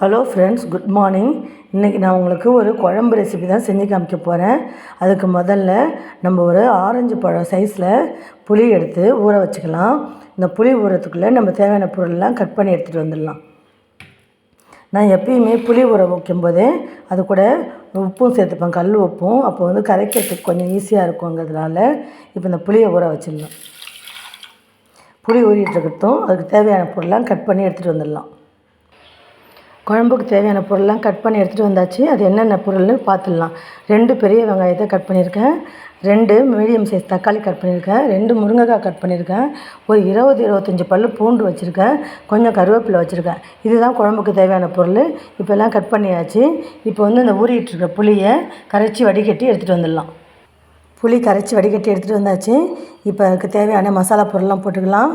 Hello friends good morning இன்றைக்கி நான் உங்களுக்கு ஒரு குழம்பு ரெசிபி தான் செஞ்சு காமிக்க போகிறேன் அதுக்கு முதல்ல நம்ம ஒரு ஆரஞ்சு பழம் சைஸில் புளி எடுத்து ஊற வச்சுக்கலாம். இந்த புளி ஊறத்துக்குள்ளே நம்ம தேவையான பொருள்லாம் கட் பண்ணி எடுத்துகிட்டு வந்துடலாம். நான் எப்பயுமே புளி ஊற வைக்கும்போதே அது கூட உப்பும் சேர்த்துப்பேன் கல் உப்பும். அப்போ வந்து கரைக்கிறதுக்கு கொஞ்சம் ஈஸியாக இருக்குங்கிறதுனால இப்போ இந்த புளியை ஊற வச்சிடலாம். புளி ஊறிட்டு இருக்கட்டும். அதுக்கு தேவையான பொருள்லாம் கட் பண்ணி எடுத்துகிட்டு வந்துடலாம். குழம்புக்கு தேவையான பொருள்லாம் கட் பண்ணி எடுத்துகிட்டு வந்தாச்சு. அது என்னென்ன பொருள்னு பார்த்துடலாம். ரெண்டு பெரிய வெங்காயத்தை கட் பண்ணியிருக்கேன். ரெண்டு மீடியம் சைஸ் தக்காளி கட் பண்ணியிருக்கேன். ரெண்டு முருங்கைக்காய் கட் பண்ணியிருக்கேன். ஒரு இருபது இருபத்தஞ்சி பல் பூண்டு வச்சுருக்கேன். கொஞ்சம் கருவேப்பிலை வச்சுருக்கேன். இதுதான் குழம்புக்கு தேவையான பொருள். இப்போல்லாம் கட் பண்ணியாச்சு. இப்போ வந்து இந்த ஊறிட்டு இருக்க புளியை கரைச்சி வடிகட்டி எடுத்துகிட்டு வந்துடலாம். புளி கரைச்சி வடிகட்டி எடுத்துகிட்டு வந்தாச்சு. இப்போ அதுக்கு தேவையான மசாலா பொருள்லாம் போட்டுக்கலாம்.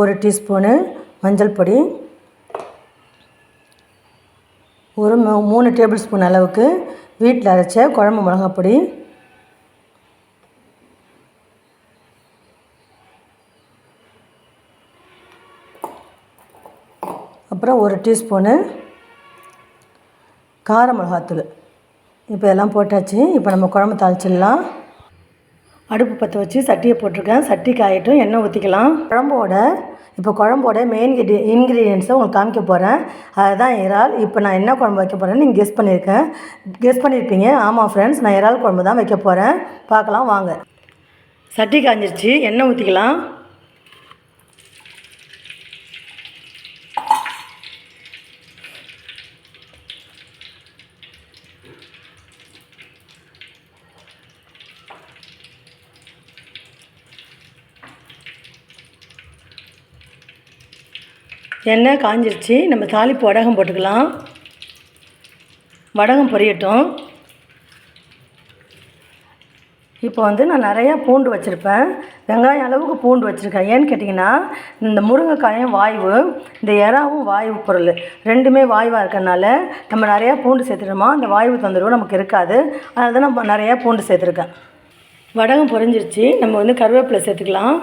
ஒரு டீஸ்பூனு மஞ்சள் பொடி ஒரு மூ- மூணு டேபிள் ஸ்பூன் அளவுக்கு வீட்டில் அரைச்ச குழம்பு மிளகாப்பொடி. அப்புறம் ஒரு டீஸ்பூனு கார மிளகாத்தூள். இப்போ எல்லாம் போட்டாச்சு. இப்போ நம்ம குழம்பு தாளிச்சிடலாம். அடுப்பு பற்ற வச்சு சட்டியை போட்டிருக்கேன். சட்டி காயட்டும் எண்ணெய் ஊற்றிக்கலாம் குழம்போட இப்போ குழம்போட மெயின் இன்க்ரீடியன்ஸை உங்களுக்கு காமிக்க போகிறேன் அதுதான் இறால். இப்போ நான் என்ன குழம்பு வைக்க போகிறேன்னு நீங்கள் கெஸ் பண்ணியிருக்கேன் கெஸ் பண்ணியிருப்பீங்க ஆமாம் ஃப்ரெண்ட்ஸ் நான் இறால் குழம்பு தான் வைக்க போகிறேன் பார்க்கலாம் வாங்க. சட்டி காஞ்சிருச்சு. எண்ணெய் ஊற்றிக்கலாம் எண்ணெய் காஞ்சிருச்சு. நம்ம தாளிப்பு வடகம் போட்டுக்கலாம். வடகம் பொரியட்டும். இப்போ வந்து நான் நிறையா பூண்டு வச்சுருப்பேன். வெங்காயம் அளவுக்கு பூண்டு வச்சுருக்கேன். ஏன்னு கேட்டிங்கன்னா இந்த முருங்கைக்காயும் வாய்வு இந்த எறாவும் வாய்வு பொருள் ரெண்டுமே வாய்வாக இருக்கனால நம்ம நிறையா பூண்டு சேர்த்துட்டோமா அந்த வாய்வு தொந்தரவு நமக்கு இருக்காது. அதனால தான் நம்ம நிறையா பூண்டு சேர்த்துருக்கேன். வடகம் பொரிஞ்சிருச்சு. நம்ம வந்து கருவேப்பிலை சேர்த்துக்கலாம்.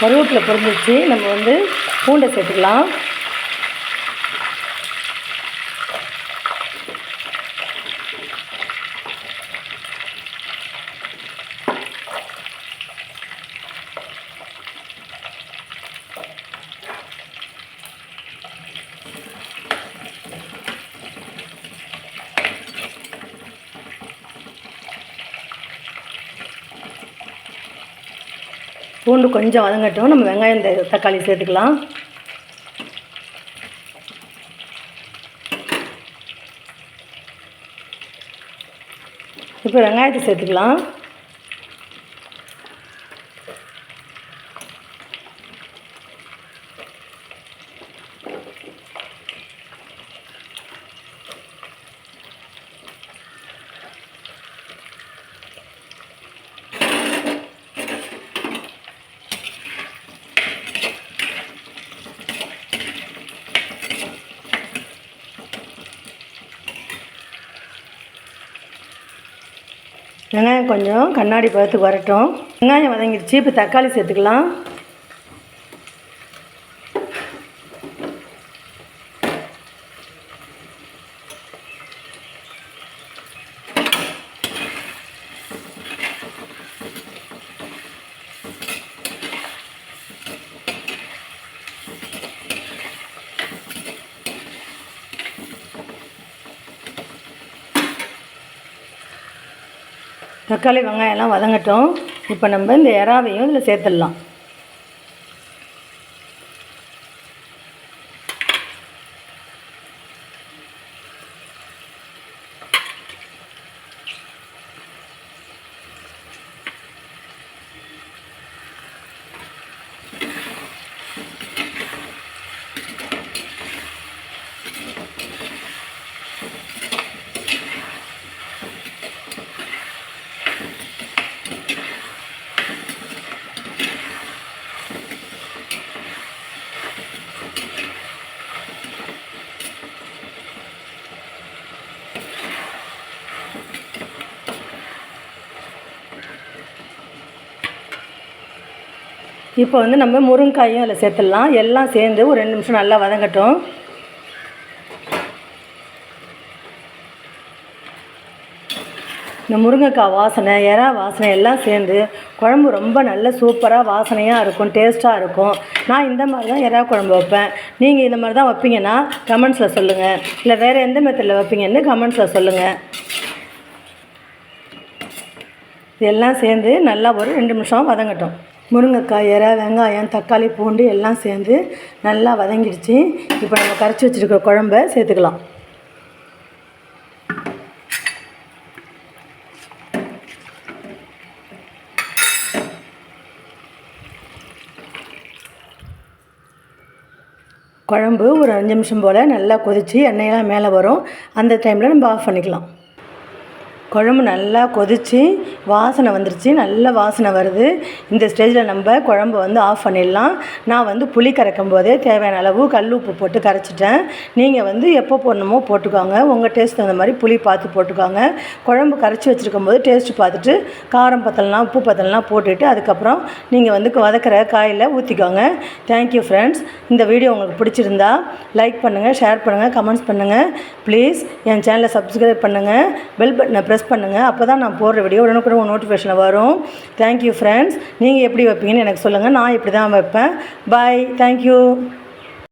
கருவேப்பிலை பொரிஞ்சிருச்சு. நம்ம வந்து பூண்டை சேர்த்துக்கலாம். பூண்டு கொஞ்சம் வதங்கட்டும். நம்ம வெங்காயம் தக்காளி சேர்த்துக்கலாம். இப்போ வெங்காயத்தை சேர்த்துக்கலாம். வெங்காயம் கொஞ்சம் கண்ணாடி பதத்துக்கு வரட்டும். வெங்காயம் வதங்கிடுச்சு இப்போ தக்காளி சேர்த்துக்கலாம். தக்காளி வெங்காயம்லாம் வதங்கட்டும். இப்போ நம்ம இந்த இறாவையும் இதில் சேர்த்துடலாம். இப்போ வந்து நம்ம முருங்காயும் அதில் சேர்த்துடலாம். எல்லாம் சேர்ந்து ஒரு ரெண்டு நிமிஷம் நல்லா வதங்கட்டும். இந்த முருங்கைக்காய் வாசனை எறா வாசனை எல்லாம் சேர்ந்து குழம்பு ரொம்ப நல்ல சூப்பராக வாசனையாக இருக்கும் டேஸ்ட்டாக இருக்கும். நான் இந்த மாதிரி தான் எறா குழம்பு வைப்பேன். நீங்கள் இந்த மாதிரி தான் வைப்பீங்கன்னா கமெண்ட்ஸில் சொல்லுங்கள் இல்லை வேறு எந்த மெத்தடில் வைப்பீங்கன்னு கமெண்ட்ஸில் சொல்லுங்கள் இதெல்லாம் சேர்ந்து நல்லா ஒரு ரெண்டு நிமிஷம் வதங்கட்டும். முருங்கைக்காய் இறை வெங்காயம் தக்காளி பூண்டு எல்லாம் சேர்ந்து நல்லா வதங்கிடுச்சு. இப்போ நம்ம கரைச்சி வச்சுருக்க குழம்ப சேர்த்துக்கலாம். குழம்பு ஒரு அஞ்சு நிமிஷம் போல் நல்லா கொதித்து எண்ணெயெல்லாம் மேலே வரும். அந்த டைமில் நம்ம ஆஃப் பண்ணிக்கலாம். குழம்பு நல்லா கொதித்து வாசனை வந்துருச்சு. நல்ல வாசனை வருது. இந்த ஸ்டேஜில் நம்ம குழம்பு வந்து ஆஃப் பண்ணிடலாம். நான் வந்து புளி கரைக்கும் போதே தேவையான அளவு கல் உப்பு போட்டு கரைச்சிட்டேன். நீங்கள் வந்து எப்போ போடணுமோ போட்டுக்கோங்க. உங்கள் டேஸ்ட் தகுந்த மாதிரி புளி பார்த்து போட்டுக்கோங்க. குழம்பு கரைச்சி வச்சுருக்கும் போது டேஸ்ட்டு பார்த்துட்டு காரம் பத்தலாம் உப்பு பத்தலாம் போட்டுட்டு அதுக்கப்புறம் நீங்கள் வந்து வதக்கிற காயில் ஊற்றிக்கோங்க தேங்க்யூ ஃப்ரெண்ட்ஸ் இந்த வீடியோ உங்களுக்கு பிடிச்சிருந்தா லைக் பண்ணுங்கள் ஷேர் பண்ணுங்கள் கமெண்ட்ஸ் பண்ணுங்கள் ப்ளீஸ் என் சேனலை சப்ஸ்கிரைப் பண்ணுங்கள் பெல் பட்டனை ப்ரெஸ் பண்ணுங்கள் அப்போ தான் நான் போடுற வீடியோ உடனுக்குடன் நோட்டிஃபிகேஷனில் வரும். தேங்க்யூ ஃப்ரெண்ட்ஸ் நீங்கள் எப்படி வைப்பீங்கன்னு எனக்கு சொல்லுங்கள் நான் இப்படி தான் வைப்பேன் பாய் தேங்க்யூ